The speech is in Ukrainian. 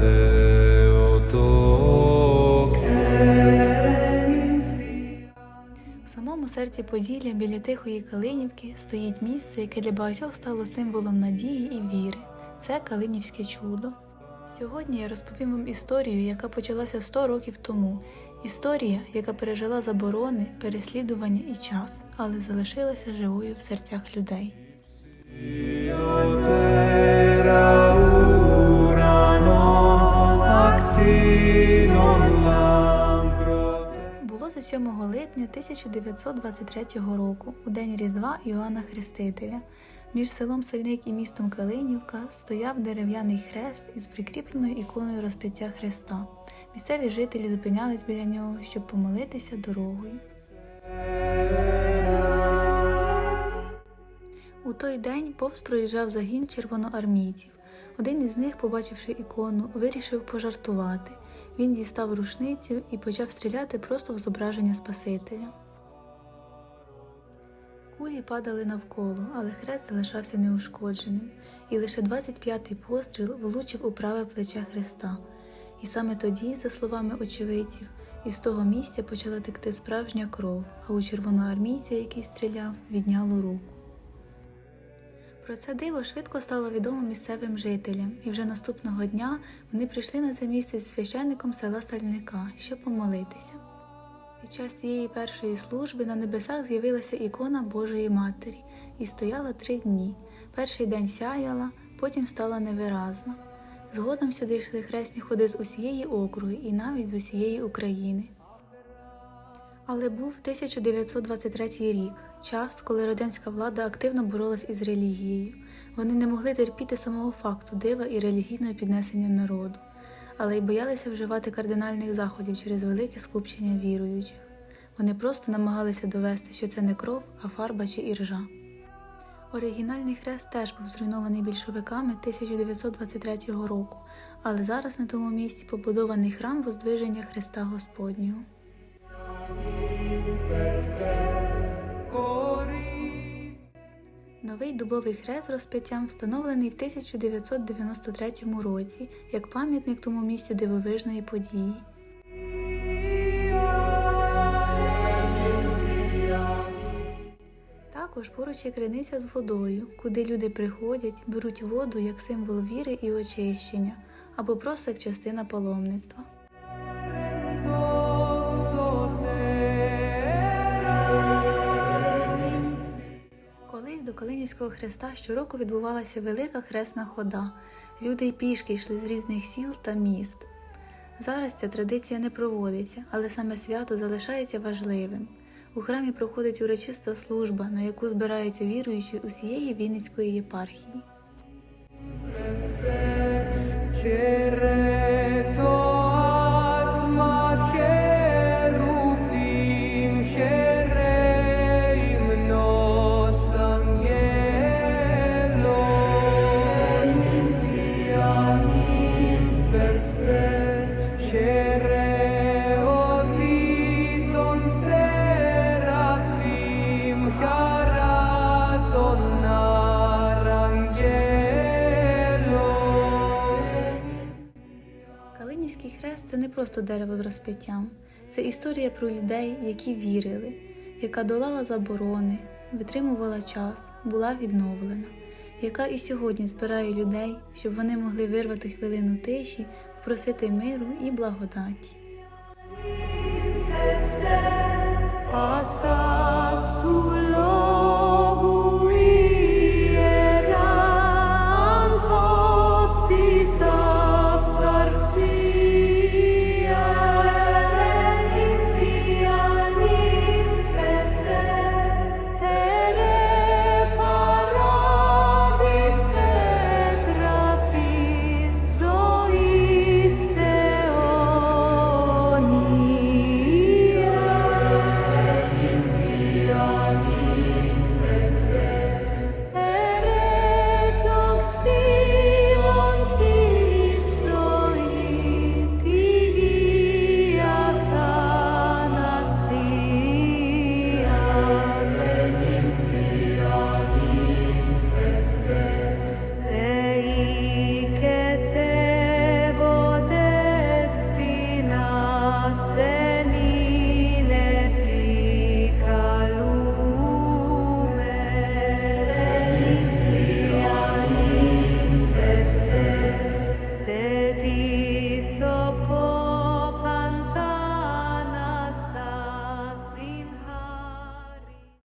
Theotokes. Самому серці Поділля біля Тихої Калинівки стоїть місце, яке для багатьох стало символом надії і віри. Це Калинівське чудо. Сьогодні я розповім вам історію, яка почалася 100 років тому. Історія, яка пережила заборони, переслідування і час, але залишилася живою в серцях людей. Було за 7 липня 1923 року, у день Різдва Іоанна Хрестителя. Між селом Сальник і містом Калинівка стояв дерев'яний хрест із прикріпленою іконою розп'яття Христа. Місцеві жителі зупинялись біля нього, щоб помолитися дорогою. У той день повз проїжджав загін червоноармійців. Один із них, побачивши ікону, вирішив пожартувати. Він дістав рушницю і почав стріляти просто в зображення Спасителя. Кулі падали навколо, але хрест залишався неушкодженим, і лише 25-й постріл влучив у праве плече Христа. І саме тоді, за словами очевидців, із того місця почала текти справжня кров, а у червоноармійця, який стріляв, відняло руку. Про це диво швидко стало відомо місцевим жителям, і вже наступного дня вони прийшли на це місце з священником села Сальника, щоб помолитися. Під час цієї першої служби на небесах з'явилася ікона Божої Матері і стояла три дні. Перший день сяяла, потім стала невиразна. Згодом сюди йшли хресні ходи з усієї округи і навіть з усієї України. Але був 1923 рік, час, коли радянська влада активно боролась із релігією. Вони не могли терпіти самого факту дива і релігійного піднесення народу, але й боялися вживати кардинальних заходів через велике скупчення віруючих. Вони просто намагалися довести, що це не кров, а фарба чи іржа. Оригінальний хрест теж був зруйнований більшовиками 1923 року, але зараз на тому місці побудований храм Воздвиження Христа Господнього. Новий дубовий хрест розп'яттям встановлений в 1993 році як пам'ятник тому місцю дивовижної події. Також поруч є криниця з водою, куди люди приходять, беруть воду як символ віри і очищення, або просто як частина паломництва. До Калинівського хреста щороку відбувалася велика хресна хода. Люди й пішки йшли з різних сіл та міст. Зараз ця традиція не проводиться, але саме свято залишається важливим. У храмі проходить урочиста служба, на яку збираються віруючі усієї Вінницької єпархії. Це не просто дерево з розп'яттям, це історія про людей, які вірили, яка долала заборони, витримувала час, була відновлена, яка і сьогодні збирає людей, щоб вони могли вирвати хвилину тиші, попросити миру і благодаті. Hasta